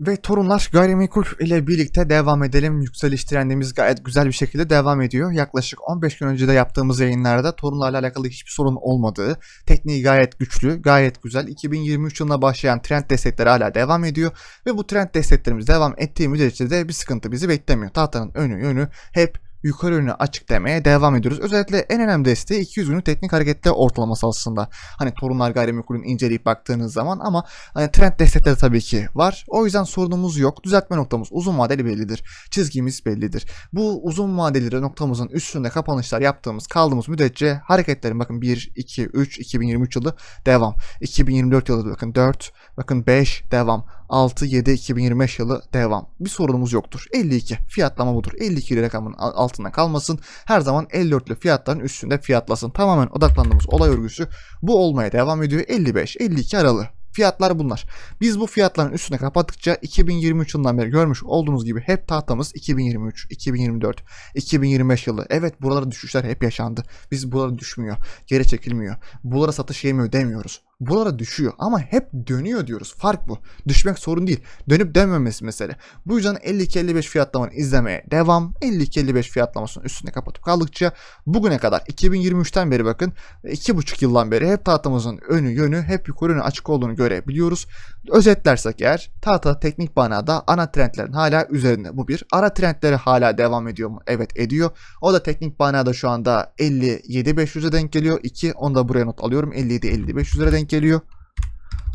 Ve Torunlar Gayrimenkul ile birlikte devam edelim. Yükseliş trendimiz gayet güzel bir şekilde devam ediyor. Yaklaşık 15 gün önce de yaptığımız yayınlarda torunlarla alakalı hiçbir sorun olmadığı, tekniği gayet güçlü, gayet güzel. 2023 yılına başlayan trend destekleri hala devam ediyor. Ve bu trend desteklerimiz devam ettiği müddetçe de bir sıkıntı bizi beklemiyor. Tahtanın önü yönü hep yukarı yönlü açık demeye devam ediyoruz. Özellikle en önemli desteği 200 günlük teknik harekette ortalaması aslında. Hani torunlar gayrimenkulün inceleyip baktığınız zaman ama hani trend destekleri tabii ki var. O yüzden sorunumuz yok. Düzeltme noktamız uzun vadeli bellidir. Çizgimiz bellidir. Bu uzun vadeli noktamızın üstünde kapanışlar yaptığımız kaldığımız müddetçe hareketlerin bakın 1, 2, 3, 2023 yılı devam. 2024 yılı bakın 4, bakın 5 devam. 6, 7, 2025 yılı devam. Bir sorunumuz yoktur. 52 fiyatlama budur. 52 rakamın altında kalmasın. Her zaman 54'lü fiyatların üstünde fiyatlasın. Tamamen odaklandığımız olay örgüsü bu olmaya devam ediyor. 55, 52 aralığı. Fiyatlar bunlar. Biz bu fiyatların üstüne kapattıkça 2023 yılından beri görmüş olduğunuz gibi hep tahtamız 2023, 2024, 2025 yılı. Evet buralara düşüşler hep yaşandı. Biz buralara düşmüyor, geri çekilmiyor. Buralara satış yemiyor demiyoruz. Buralara düşüyor ama hep dönüyor diyoruz. Fark bu. Düşmek sorun değil. Dönüp dönmemesi mesele. Bu yüzden 52-55 fiyatlamanı izlemeye devam. 52-55 fiyatlamasının üstüne kapatıp kaldıkça bugüne kadar 2023'ten beri bakın 2,5 yıldan beri hep tahtamızın önü yönü hep yukarı yönü açık olduğunu görebiliyoruz. Özetlersek eğer tahta teknik manada ana trendlerin hala üzerinde. Bu bir. Ara trendleri hala devam ediyor mu? Evet ediyor. O da teknik manada şu anda 57-500'e denk geliyor. 2 onu da buraya not alıyorum. 57-50-500'e denk geliyor.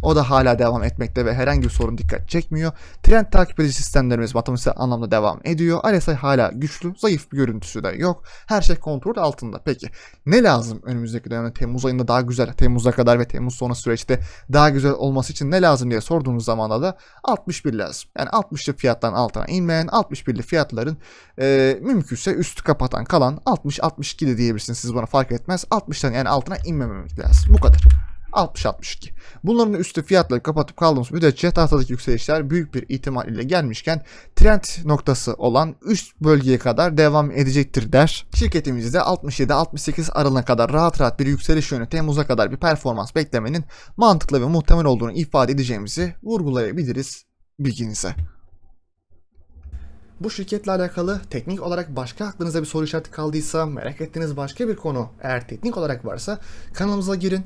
O da hala devam etmekte ve herhangi bir sorun dikkat çekmiyor. Trend takip edici sistemlerimiz matematiksel anlamda devam ediyor. RSI hala güçlü, zayıf bir görüntüsü de yok. Her şey kontrol altında. Peki ne lazım önümüzdeki dönemde Temmuz ayında daha güzel, Temmuz'a kadar ve Temmuz sonu süreçte daha güzel olması için ne lazım diye sorduğunuz zamanda da 61 lazım. Yani 60'lı fiyatların altına inmeyen, 61'li fiyatların e, mümkünse üstü kapatan kalan 60-62 de diyebilirsiniz siz bana fark etmez. 60'tan yani altına inmememek lazım. Bu kadar. 60-62. Bunların üstü fiyatları kapatıp kaldığımız müddetçe tahtadaki yükselişler büyük bir ihtimal ile gelmişken trend noktası olan üst bölgeye kadar devam edecektir der. Şirketimizde 67-68 aralığına kadar rahat rahat bir yükseliş yönü Temmuz'a kadar bir performans beklemenin mantıklı ve muhtemel olduğunu ifade edeceğimizi vurgulayabiliriz bilginize. Bu şirketle alakalı teknik olarak başka aklınıza bir soru işareti kaldıysa, merak ettiğiniz başka bir konu eğer teknik olarak varsa kanalımıza girin,